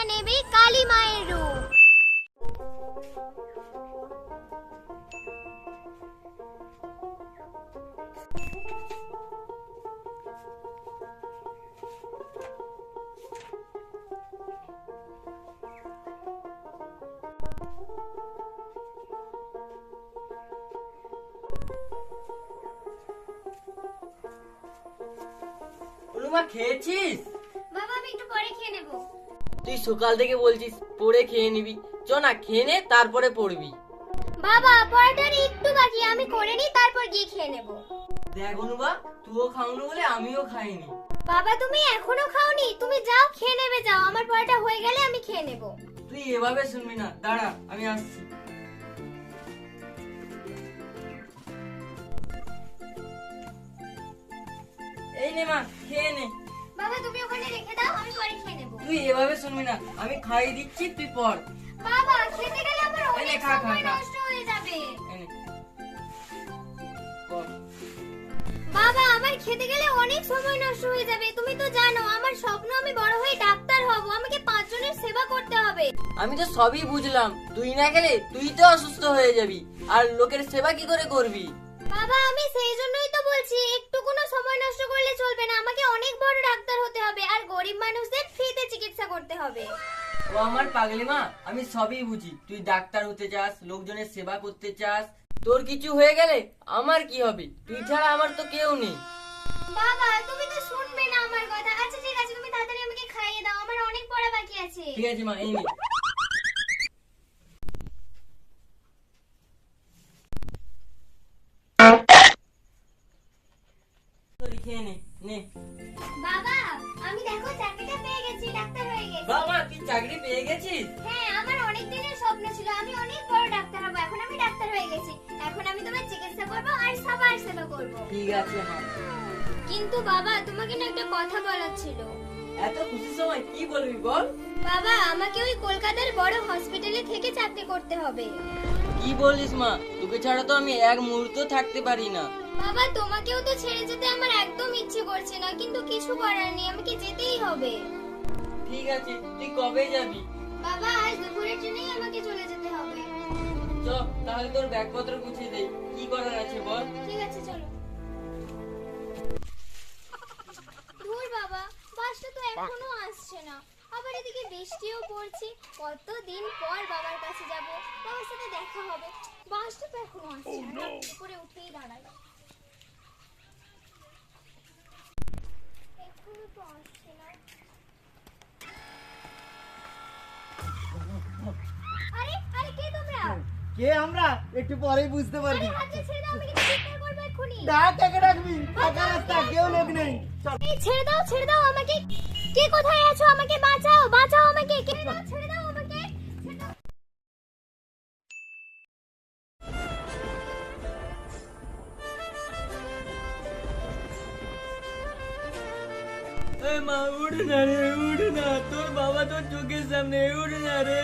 যুগ নেবে কালী মায়ের রূপ। খেয়েছিস? বাবা আমি একটু পরে খেয়ে নেব। তুই সকাল থেকে বলছিস পড়ে খেয়ে নিবি। চ না খেয়ে নে তারপরে পড়বি। বাবা পড়াটার একটু বাকি আমি করে নিই তারপর গিয়ে খেয়ে নেব। দেখ অনুবা তুইও খাওনি বলে আমিও খাইনি। বাবা তুমি এখনও খাওনি? তুমি যাও খেয়ে নেবে যাও। আমার পড়াটা হয়ে গেলে আমি খেয়ে নেব। তুই এভাবে শুনবি না। দাঁড়া আমি আসছি। এই নে মা খেয়ে নে। বাবা তুমি ওখানে রেখে দাও আমি পরে খেয়ে নেব। তুই এভাবে শুনবি না আমি খাইয়ে দিচ্ছি তুই পড়। বাবা খেতে গেলে আমার অনেক সময় নষ্ট হয়ে যাবে। বাবা আমার খেতে গেলে অনেক সময় নষ্ট হয়ে যাবে তুমি তো জানো আমার স্বপ্ন আমি বড় হয়ে ডাক্তার হব আমাকে পাঁচজনের সেবা করতে হবে। আমি তো সবই বুঝলাম তুই না গেলে তুই তো অসুস্থ হয়ে যাবি আর লোকের সেবা কি করে করবি? বাবা আমি সেই জন্যই তো বলছি একটু কোনো সময় নষ্ট করলে চলবে না। আমাকে অনেক বড় ডাক্তার হতে হবে আর গরিব মানুষদের ফ্রিতে চিকিৎসা করতে হবে। ও আমার পাগলি মা আমি সবই বুঝি। তুই ডাক্তার হতে চাস লোকজনের সেবা করতে চাস তোর কিছু হয়ে গেলে আমার কি হবে? তুই ছাড়া আমার তো কেউ নেই। বাবা তুমি তো শুনবে না আমার কথা। আচ্ছা ঠিক আছে তুমি তাড়াতাড়ি আমাকে খাইয়ে দাও। আমার অনেক পড়া বাকি আছে। ঠিক আছে মা এই নে। খেয়ে নে নে। বাবা আমি দেখো চাকরিটা পেয়ে গেছি ডাক্তার হয়ে গেছি। বাবা তুই চাকরি পেয়ে গেছিস? হ্যাঁ আমার অনেক দিনের স্বপ্ন ছিল আমি অনেক বড় ডাক্তার হব এখন আমি ডাক্তার হয়ে গেছি। এখন আমি তোমার চিকিৎসা করব আর সবার সেবা করব। ঠিক আছে মা। কিন্তু বাবা তোমাকে না একটা কথা বলার ছিল। এত খুশি সময় কি বলবি বল? বাবা আমাকে ওই কলকাতার বড় হসপিটালে থেকে চাকরি করতে হবে। কি বলিস মা? তোকে ছাড়া তো আমি এক মুহূর্ত থাকতে পারি না। বাবা তোমাকেও তো ছেড়ে যেতে আমার ইচ্ছে করছে না কিন্তু কিছু করার নেই আমাকে যেতেই হবে। ঠিক আছে তুই কবে যাবি? বাবা আজ দুপুরের জন্যই আমাকে চলে যেতে হবে। চ তাহলে তোর ব্যাগপত্র গুছিয়ে দেই। কি করার আছে বল? ঠিক আছে চলো। ধুর বাবা বাসটা তো এখনও আসছে না। আবার এদিকে বৃষ্টিও পড়ছে। কতদিন পর বাবার কাছে যাব? বাবার সাথে দেখা হবে। বাসটা তো এখনও আসছে না। উপরে উঠেই দাঁড়াই এখনও তো আসছে না আরে আরে কে তোমরা? কে? আমরা? একটু পরেই বুঝতে আরে পারবি হাতটা ছেড়ে দাও আমি কিন্তু চিৎকার করব এক্ষুনি। ডাক কাকে ডাকবি। ফাঁকা রাস্তা কেউ লোক নেই। চল। এই ছেড়ে দাও ছেড়ে দাও আমাকে। কে কোথায় আছো? আমাকে বাঁচাও বাঁচাও আমাকে। কে দাও ছেড়ে দাও আমাকে। ছেড়ে দাও। এ মা উঠ না রে উঠ। না তোর বাবা তোর চোখের সামনে উঠ না রে।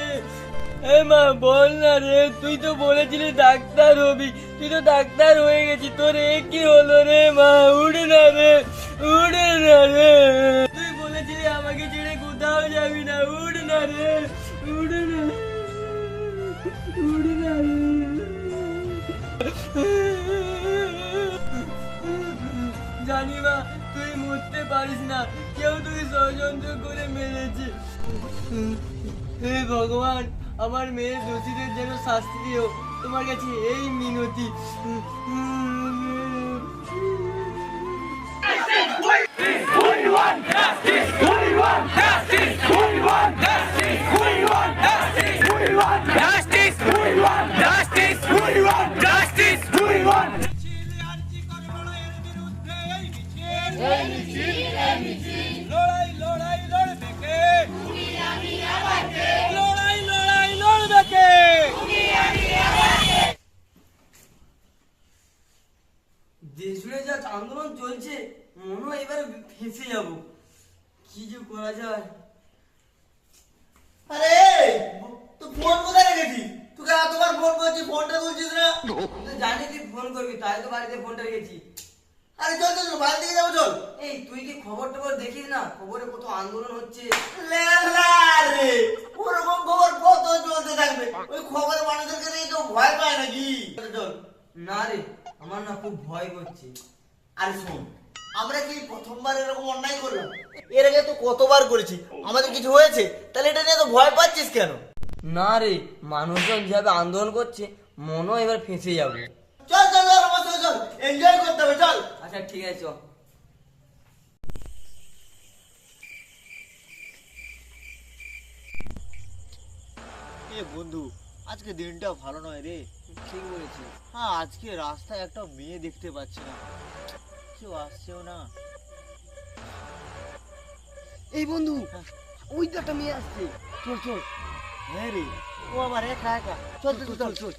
এ মা, বল না রে, তুই তো বলেছিলি ডাক্তার হবি। তুই তো ডাক্তার হয়ে গেছি, তোর এ কি হলো রে মা? উঠ না রে উঠ না রে। তুই বলেছিলি আমাকে ছেড়ে কোথাও যাবি না। উঠ না রে উঠ না উঠ না জানি মা, তুই মরতে পারিস না। কেউ তুই ষড়যন্ত্র করে মেরেছে। হে ভগবান আমার মেয়ের দোষীদের যেন শাস্তি দিও। তোমার কাছে এই মিনতি। Justice! করা যায়। আরে তো খবর খবরে রে, ওরকম খবর কত চলতে থাকবে? ওই কেউ ভয় পায় নাকি? না রে, আমার না খুব ভয় করছে। আরে, শোন আমরা কি প্রথমবার এরকম অন্যায় করলাম? এর আগে তো কতবার করেছি? আমাদের কিছু হয়েছে? তাহলে এটা নিয়ে তো ভয় পাচ্ছিস কেন? না রে মানুষজন যেভাবে আন্দোলন করছে মনও এবার ফেঁসে যাবে। চল চল চল আমার সঙ্গে চল। এনজয় করতে হবে চল। আচ্ছা ঠিক আছে চ এ বন্ধু আজকে দিনটা ভালো নয় রে। ঠিক বলেছিস। হ্যাঁ আজকে রাস্তায় একটা মেয়ে দেখতে পাচ্ছি না কেউ আসছেও না এই বন্ধু ওই তো একটা মেয়ে আসছে। চল চল। হ্যাঁ রে ও আবার একা একা। চল চল চল চল।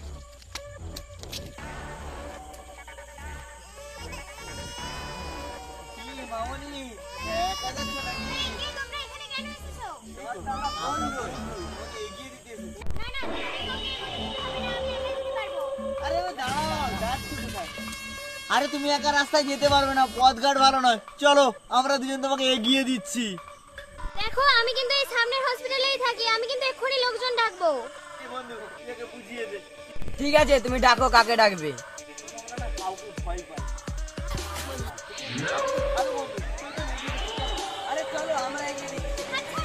মামনি? একা যাচ্ছ নাকি তোমরা এখানে কেন এসেছ? আরে তুমি একা রাস্তায় যেতে পারবে না পথঘাট ভালো নয়। চলো আমরা দুজন তোমাকে এগিয়ে দিচ্ছি। দেখো আমি কিন্তু এই সামনের হসপিটালেই থাকি আমি কিন্তু এক্ষুনি লোকজন ডাকবো। বন্ধু একে বুঝিয়ে দে। ঠিক আছে তুমি ডাকো কাকে ডাকবে। আরে চলো আমরা এগিয়ে দিই আচ্ছা,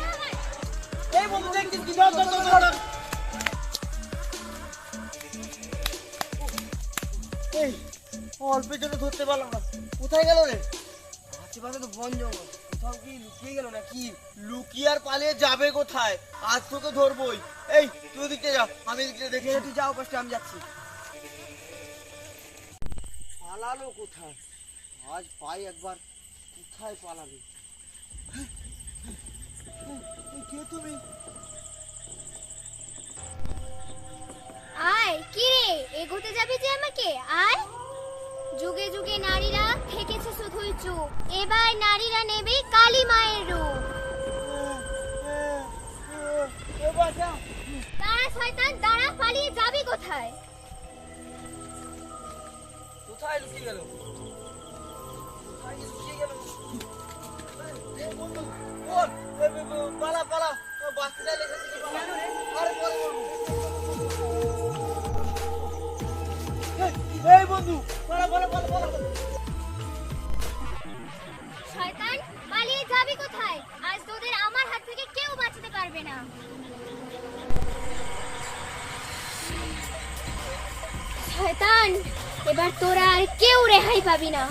এই বন্ধু দেখছিস কি অল্পের জন্য ধরতে পারলাম না। কোথায় গেল রে? আশেপাশে তো বন জঙ্গল। কোথাও কি লুকিয়ে গেল নাকি? লুকিয়ে আর পালিয়ে যাবে কোথায়? আজ তোকে ধরবই। এই তুই দিকে যা আমি দিকে দেখে তুই যাও কষ্ট আমি যাচ্ছি। পালালো কোথায়? আজ পাই একবার কোথায় পালাবে? কে তুমি? আয় কি রে? এগোতে যাবি যে আমাকে? আয়। যুগে যুগে নারীরা থেকেছে শুধুই চুপ। এবার নারীরা নেবে কালী মায়ের রূপ। দাঁড়া শয়তান, দাঁড়া, পালিয়ে যাবি কোথায়? কোথায় লুকিয়ে গেল? পালা পালা। আরে এই, বন্ধু পালা পালা পালা পালা। শয়তান পালিয়ে যাবি কোথায়? আজ তোদের আমার হাত থেকে কেউ বাঁচাতে পারবে না। শয়তান এবার তোরা আর কেউ রেহাই পাবি না।